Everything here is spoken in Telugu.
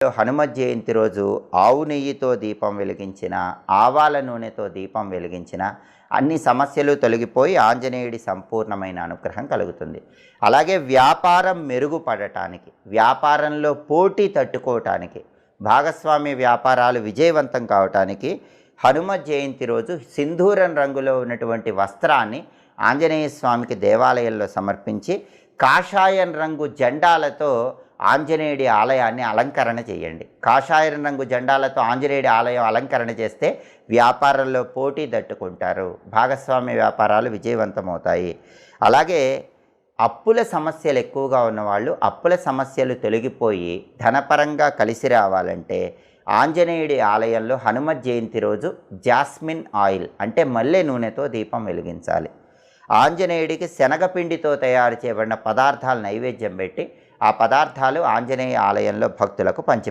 హనుమ జయంతి రోజు ఆవు నెయ్యితో దీపం వెలిగించిన ఆవాల నూనెతో దీపం వెలిగించిన అన్ని సమస్యలు తొలగిపోయి ఆంజనేయుడి సంపూర్ణమైన అనుగ్రహం కలుగుతుంది. అలాగే వ్యాపారం మెరుగుపడటానికి వ్యాపారంలో పోటీ తట్టుకోవటానికి భాగస్వామి వ్యాపారాలు విజయవంతం కావటానికి హనుమ జయంతి రోజు సింధూరం రంగులో ఉన్నటువంటి వస్త్రాన్ని ఆంజనేయ స్వామికి దేవాలయంలో సమర్పించి కాషాయం రంగు జెండాలతో ఆంజనేయుడి ఆలయాన్ని అలంకరణ చేయండి. కాషాయ రంగు జెండాలతో ఆంజనేయుడి ఆలయం అలంకరణ చేస్తే వ్యాపారంలో పోటీ తట్టుకుంటారు. భాగస్వామ్య వ్యాపారాలు విజయవంతమవుతాయి. అలాగే అప్పుల సమస్యలు ఎక్కువగా ఉన్నవాళ్ళు అప్పుల సమస్యలు తొలగిపోయి ధనపరంగా కలిసి రావాలంటే ఆంజనేయుడి ఆలయంలో హనుమత్ జయంతి రోజు జాస్మిన్ ఆయిల్ అంటే మల్లె నూనెతో దీపం వెలిగించాలి. ఆంజనేయుడికి శనగపిండితో తయారు చేయబడిన పదార్థాలు నైవేద్యం పెట్టి ఆ పదార్థాలు ఆంజనేయ ఆలయంలో భక్తులకు పంచి